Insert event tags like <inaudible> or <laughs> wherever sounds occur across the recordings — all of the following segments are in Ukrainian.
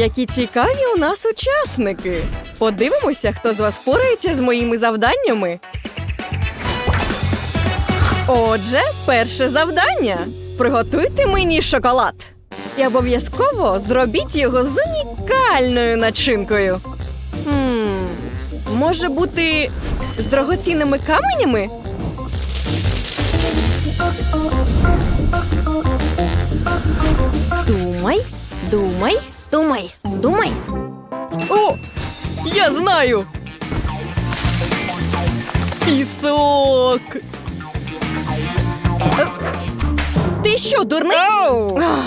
Які цікаві у нас учасники. Подивимося, хто з вас впорається з моїми завданнями. Отже, перше завдання. Приготуйте мені шоколад. І обов'язково зробіть його з унікальною начинкою. Хм, може бути з дорогоцінними каменями? Думай, думай, думай, думай. О, я знаю. Пісок. Ти що, дурний? Ах.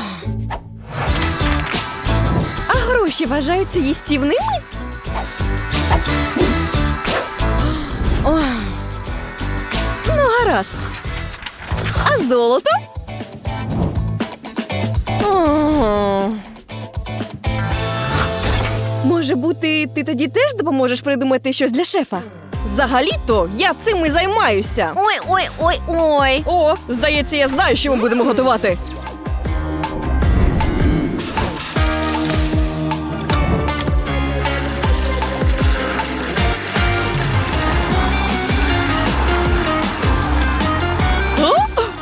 А гроші вважаються їстівними? Ох. Ну, гаразд. А золото? Може бути, ти тоді теж допоможеш придумати щось для шефа? Взагалі-то я цим і займаюся. Ой, ой, ой, ой. О, здається, я знаю, що ми будемо готувати. О,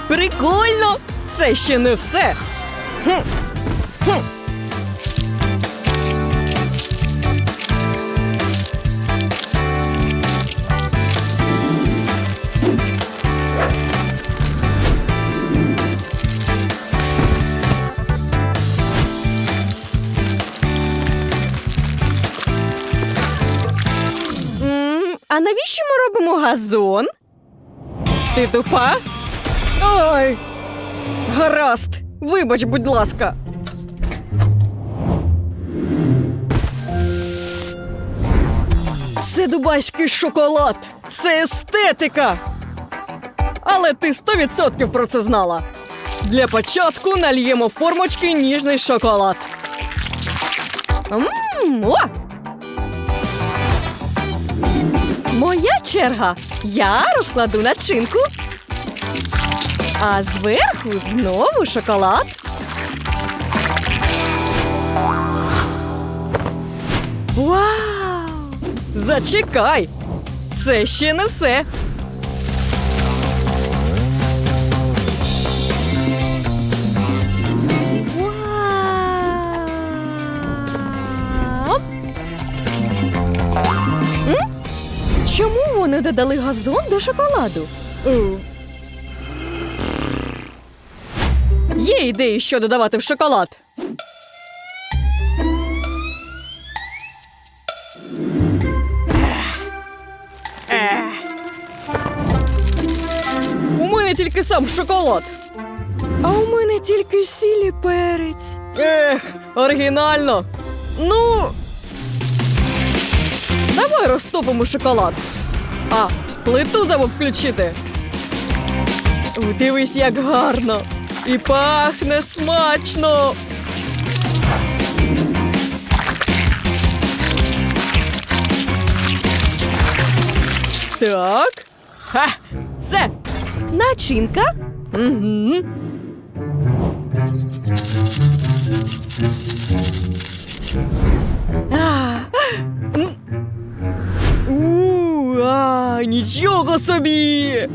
прикольно! Це ще не все. Хм. Хм. А навіщо ми робимо газон? Ти тупа? Ой. Гаразд. Вибач, будь ласка. Це дубайський шоколад. Це естетика. Але ти 100% про це знала. Для початку нальємо формочки ніжний шоколад. Мм, о! Моя черга. Я розкладу начинку. А зверху знову шоколад. Вау! Зачекай! Це ще не все. Додали газон до шоколаду? Є ідеї, що додавати в шоколад. У мене тільки сам шоколад. А у мене тільки сіль і перець. Ех, оригінально. Ну. Давай розтопимо шоколад. А, плиту забув включити. Дивись, як гарно. І пахне смачно. Так. Ха! Все. Начинка. Угу. А, нічого собі.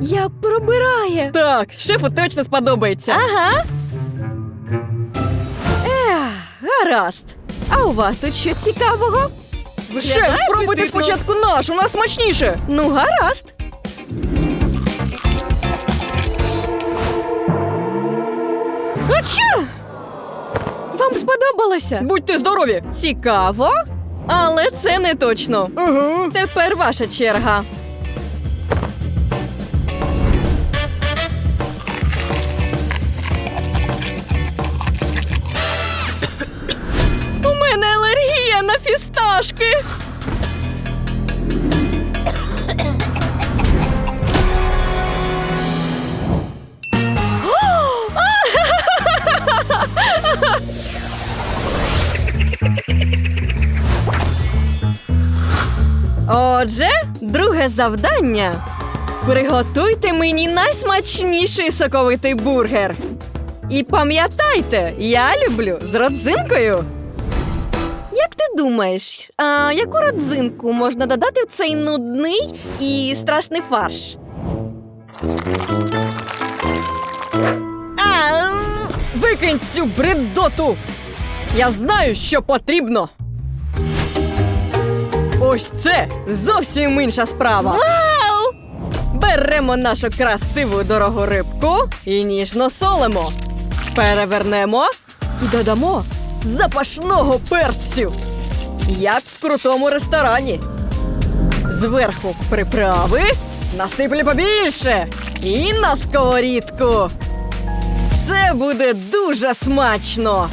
Як пробирає. Так, шефу точно сподобається. Ага. Ех, гаразд. А у вас тут що цікавого? Шеф, спробуйте спочатку наш, у нас смачніше. Ну, гаразд. Ача! Вам сподобалося? Будьте здорові! Цікаво, але це не точно. Угу. Тепер ваша черга. Отже, друге завдання. Приготуйте мені найсмачніший соковитий бургер. І пам'ятайте, я люблю з родзинкою. Як ти думаєш, а, яку родзинку можна додати в цей нудний і страшний фарш? А, викинь цю бредоту! Я знаю, що потрібно. Ось це зовсім інша справа. Вау! Беремо нашу красиву дорогу рибку і ніжно солимо. Перевернемо і додамо запашного перцю. Як в крутому ресторані. Зверху приправи, насиплю побільше і на сковорідку. Це буде дуже смачно.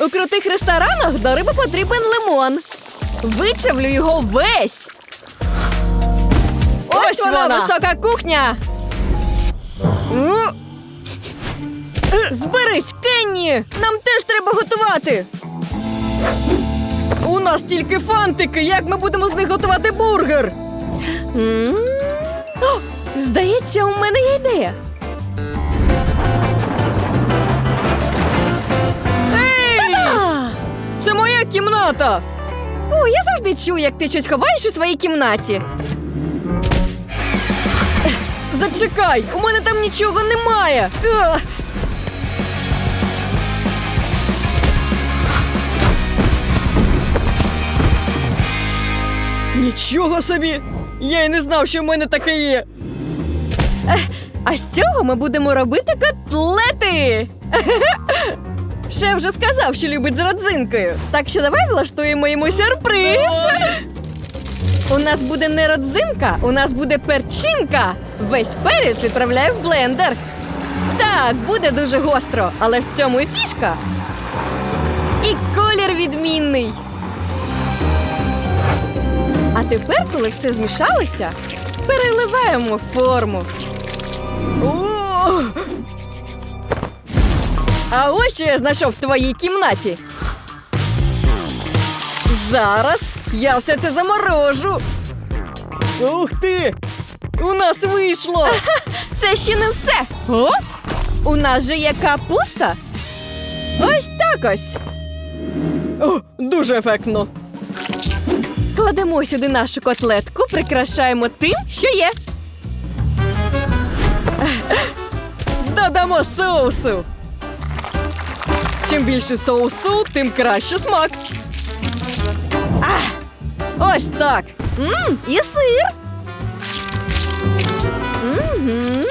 У крутих ресторанах до риби потрібен лимон. Вичавлю його весь. Ось вона, висока кухня. Зберись, Кенні! Нам теж треба готувати. У нас тільки фантики. Як ми будемо з них готувати бургер? м О, здається, у мене є ідея. Ей! Це моя кімната. Я завжди чую, як ти щось ховаєш у своїй кімнаті. Зачекай, у мене там нічого немає. Нічого собі! Я й не знав, що в мене таке є. А з цього ми будемо робити котлети. <laughs> Шеф вже сказав, що любить з родзинкою. Так що давай влаштуємо йому сюрприз. У нас буде не родзинка, у нас буде перчинка. Весь перець відправляю в блендер. Так, буде дуже гостро, але в цьому і фішка. І колір відмінний. А тепер, коли все змішалося, переливаємо форму. О! А ось що я знайшов в твоїй кімнаті. Зараз я все це заморожу. Ух ти! У нас вийшло! <laughs> Це ще не все. О? У нас же є капуста. Ось так ось. О, дуже ефектно. Кладемо сюди нашу котлетку, прикрашаємо тим, що є. Додамо соусу. Чим більше соусу, тим краще смак. А, ось так. Мм, і сир. Угу.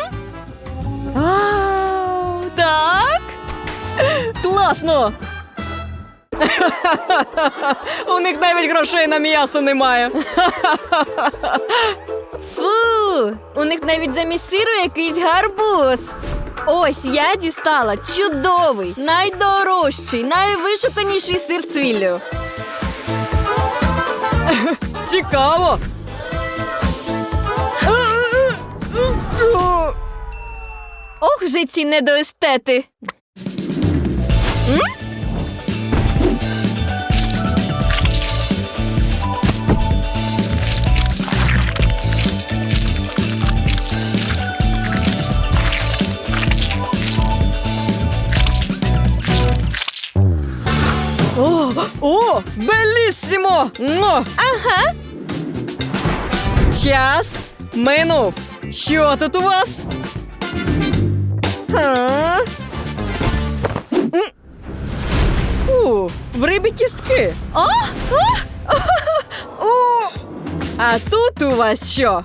Вау, так. Класно. У них навіть грошей на м'ясо немає. Фу, у них навіть замість сиру якийсь гарбуз. Ось я дістала чудовий, найдорожчий, найвишуканіший сир цвіллю. <laughs> Цікаво. Ох, вже ці недоестети. О, беліссімо! Мо! Ага, Час минув. Що тут у вас? Ха? Фу, в рибі кістки. О, о, О! А тут у вас що?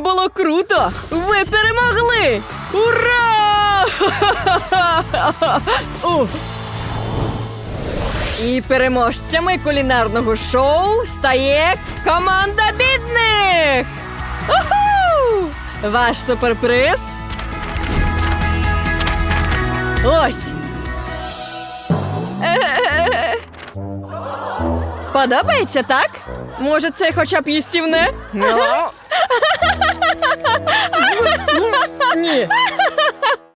Було круто! Ви перемогли! Ура! <laughs> І переможцями кулінарного шоу стає команда бідних! Уху! Ваш суперприз. Ось. Подобається, так? Може, це хоча б їстівне? Ну. 你。